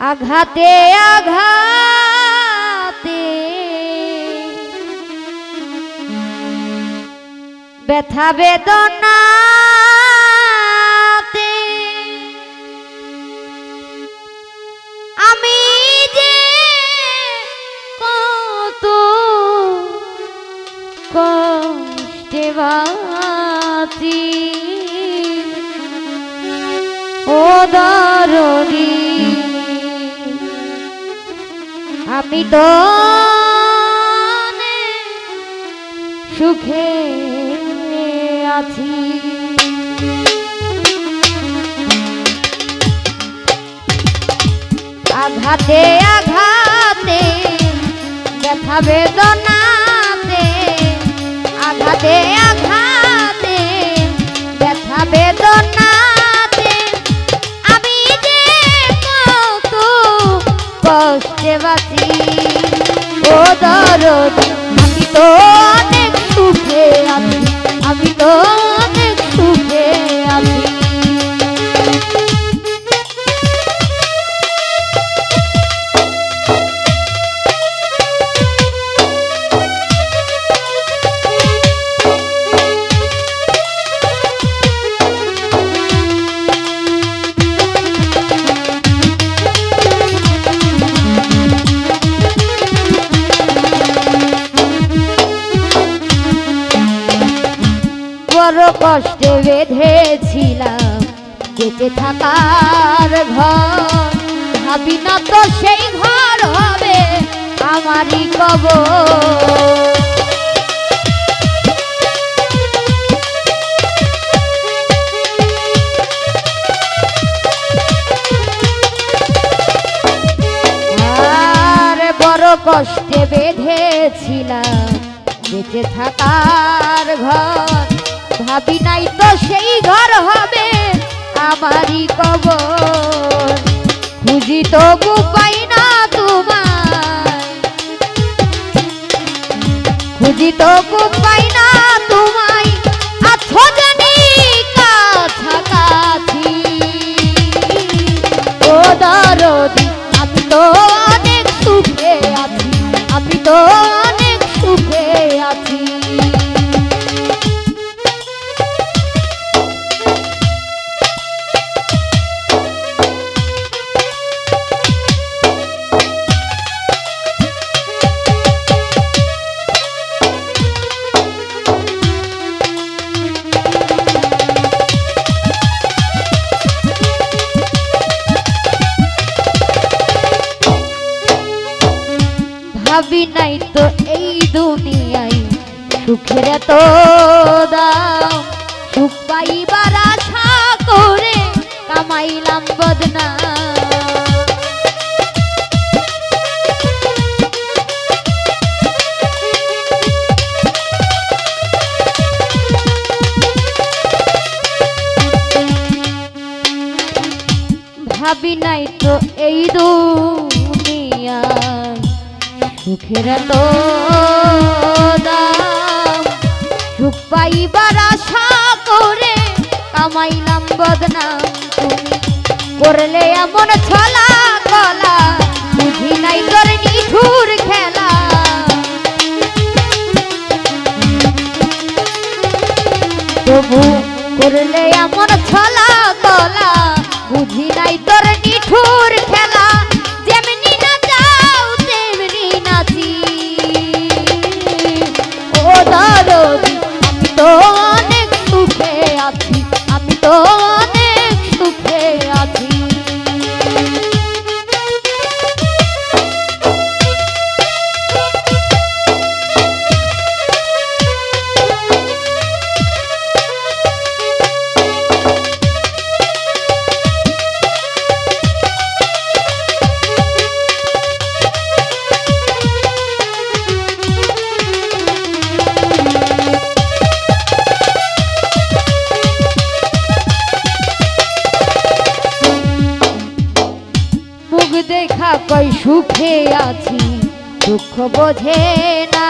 আঘাতে আঘাতে। ব্যথা বেদনাতে। আমি যে কত কষ্টে বাঁচি। ও দরদি আমি অনেক সুখে আছি। আঘাতে আঘাতে ব্যথা বেদনাতে আঘাতে দরদি কষ্টে বেঁধেছিলাম। বেঁচে থাকার ঘর ভাবি না তো সেই ঘর হবে আমারই বড় কষ্টে বেঁধেছিলাম। বেঁচে থাকার ঘর ভাবি নাই তো সেই ঘর হবে আমারই কবর। খুঁজি তো পাই না তোমার খুঁজি তো পাই না তোমায়। ভাবি নাই তো এই দুনিয়ায়। সুখের তো দাম, সুখ পাইবার আশা করে কামাইলাম বদনা। ভাবি নাই তো এই দুনিয়ায়। সুখের তো সুখ পাইবার আশা করে কামাইলাম বদনাম। তুমি করলে এমন ছলা কলা, বুঝি নাই তোর নিঠুর খেলা। তবু করলে এমন ছলা দেখা কই সুখে আছি। দুঃখ বোঝে না।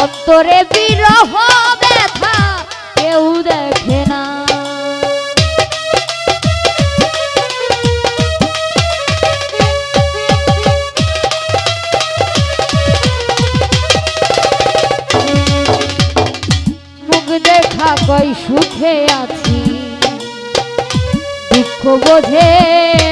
অন্তরে বিরহ ব্যথা কেউ দেখে না। দেখা কই সুখে আছি। দুঃখ বোঝে